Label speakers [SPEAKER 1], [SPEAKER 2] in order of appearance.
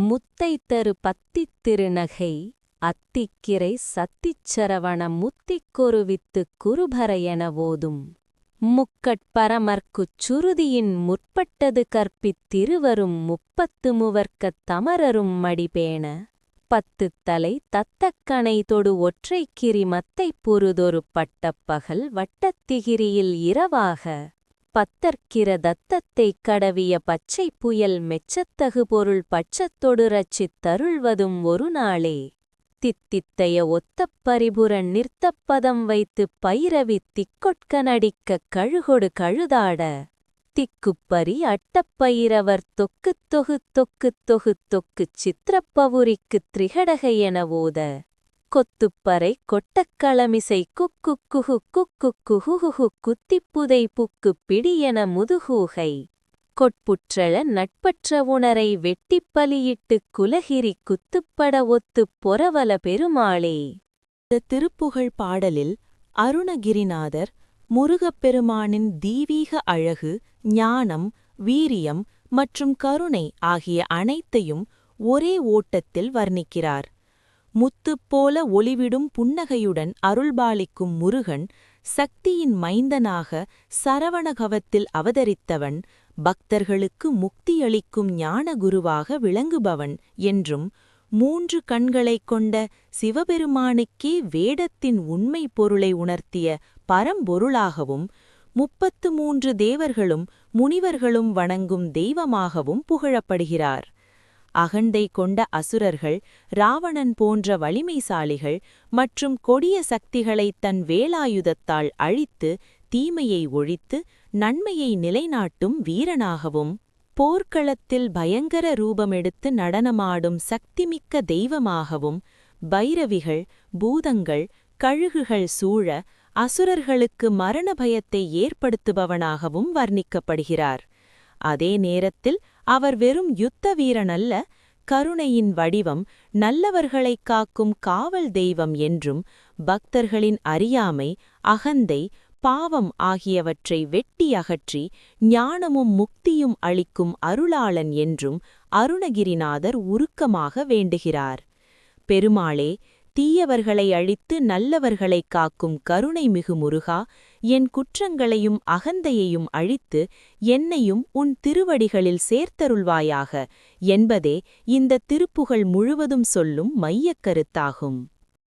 [SPEAKER 1] முத்தைத்தரு பத்தித் திருநகை அத்திக்கிரை சத்திச்சரவண முத்திக்கொருவித்துக் குருபரையென ஓதும் முக்கட்பரமர்க்குச் சுருதியின் முற்பட்டது கற்பித் திருவரும் முப்பத்து முவர்க்கத் தமரரும் மடிபேண. பத்துத் தலை தத்தக்கணை தொடு ஒற்றைக்கிரி மத்தைப் புருதொரு பட்டப்பகல் வட்டத்திகிரியில் இரவாக. பத்தர்க்கிர தத்தத்தைக் கடவிய பச்சைப் புயல் மெச்சத்தகு பொருள் பட்சத்தொடு ரச்சித் தருள்வதும் ஒரு நாளே. தித்தித்தைய ஒத்தப் பரிபுரன் நிறுத்தப்பதம் வைத்துப் பைரவித் திக்கொட்க நடிக்கக் கழுகொடு கழுதாட. திக்குப்பரி அட்டப்பயிரவர் தொக்குத் தொகு தொக்குத் தொகு தொக்குச் சித்திரப்பவுரிக்குத் திரிகடக என ஓத. கொத்துப்பறை கொட்டக்களமிசை குக்கு குகு குத்திப்புதை புக்கு பிடியென முதுகூகை. கொட்புற்றள நட்பற்ற உணரை வெட்டிப் பலியிட்டுக் குலகிரி குத்துப்பட ஒத்துப் பொறவல பெருமாளே.
[SPEAKER 2] இந்த திருப்புகழ் பாடலில் அருணகிரிநாதர் முருகப்பெருமானின் தீவீக அழகு ஞானம் வீரியம் மற்றும் கருணை ஆகிய அனைத்தையும் ஒரே ஓட்டத்தில் வர்ணிக்கிறார். முத்துப் போல ஒளிவிடும் புன்னகையுடன் அருள்பாலிக்கும் முருகன் சக்தியின் மைந்தனாக சரவணகவத்தில் அவதரித்தவன் பக்தர்களுக்கு முக்தியளிக்கும் ஞான குருவாக விளங்குபவன் என்றும் மூன்று கண்களைக் கொண்ட சிவபெருமானுக்கே வேடத்தின் உண்மை பொருளை உணர்த்திய பரம்பொருளாகவும் முப்பத்து மூன்று தேவர்களும் முனிவர்களும் வணங்கும் தெய்வமாகவும் புகழப்படுகிறார். அகண்டை கொண்ட அசுரர்கள் ராவணன் போன்ற வலிமைசாலிகள் மற்றும் கொடிய சக்திகளை தன் வேலாயுதத்தால் அழித்து தீமையை ஒழித்து நன்மையை நிலைநாட்டும் வீரனாகவும் போர்க்களத்தில் பயங்கர ரூபமெடுத்து நடனமாடும் சக்திமிக்க தெய்வமாகவும் பைரவிகள் பூதங்கள் கழுகுகள் சூழ அசுரர்களுக்கு மரண பயத்தை ஏற்படுத்துபவனாகவும் வர்ணிக்கப்படுகிறார். அதே நேரத்தில் அவர் வெறும் யுத்த வீரனல்ல கருணையின் வடிவம் நல்லவர்களைக் காக்கும் காவல் தெய்வம் என்றும் பக்தர்களின் அறியாமை அகந்தை பாவம் ஆகியவற்றை வெட்டி அகற்றி ஞானமும் முக்தியும் அளிக்கும் அருளாளன் என்றும் அருணகிரிநாதர் உருக்கமாக வேண்டுகிறார். பெருமாளே தீயவர்களை அழித்து நல்லவர்களைக் காக்கும் கருணை மிகு முருகா என் குற்றங்களையும் அகந்தையையும் அழித்து என்னையும் உன் திருவடிகளில் சேர்த்தருள்வாயாக என்பதே இந்த திருப்புகழ் முழுவதும் சொல்லும் மையக் கருத்தாகும்.